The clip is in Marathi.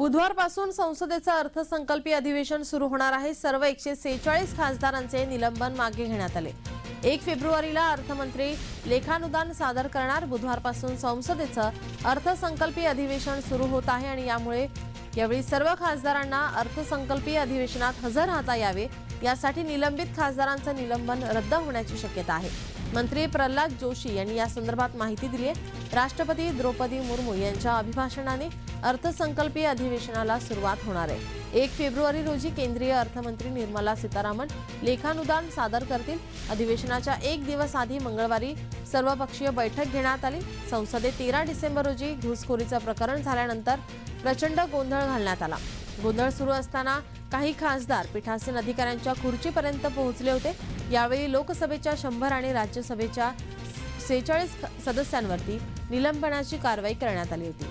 बुधवारपासून संसदेचं अर्थसंकल्पीय अधिवेशन सुरू होणार आहे. सर्व एकशे सेहेचाळीस खासदारांचे निलंबन मागे घेण्यात आले. एक फेब्रुवारीला अर्थमंत्री लेखानुदान सादर करणार. बुधवारपासून संसदेचं अर्थसंकल्पीय अधिवेशन सुरू होत आहे आणि यामुळे यावेळी सर्व खासदारांना अर्थसंकल्पीय अधिवेशनात हजर राहता यावे यासाठी निलंबित खासदारांचं निलंबन रद्द होण्याची शक्यता आहे. मंत्री प्रल्हाद जोशी यांनी या संदर्भात माहिती दिली आहे. राष्ट्रपती द्रौपदी मुर्मू यांच्या अभिभाषणाने अर्थसंकल्पीय अधिवेशनाला सुरुवात होणार आहे. एक फेब्रुवारी रोजी केंद्रीय अर्थमंत्री निर्मला सीतारामन लेखानुदान सादर करतील. अधिवेशनाच्या एक दिवस आधी मंगळवारी सर्वपक्षीय बैठक घेण्यात आली. संसदेत तेरा डिसेंबर रोजी घुसखोरीचं प्रकरण झाल्यानंतर प्रचंड गोंधळ घालण्यात आला. गोंधळ सुरू असताना काही खासदार पीठासीन अधिकाऱ्यांच्या खुर्चीपर्यंत पोहोचले होते. यावेळी लोकसभेच्या शंभर आणि राज्यसभेच्या सेहेचाळीस सदस्यांवरती निलंबनाची कारवाई करण्यात आली होती.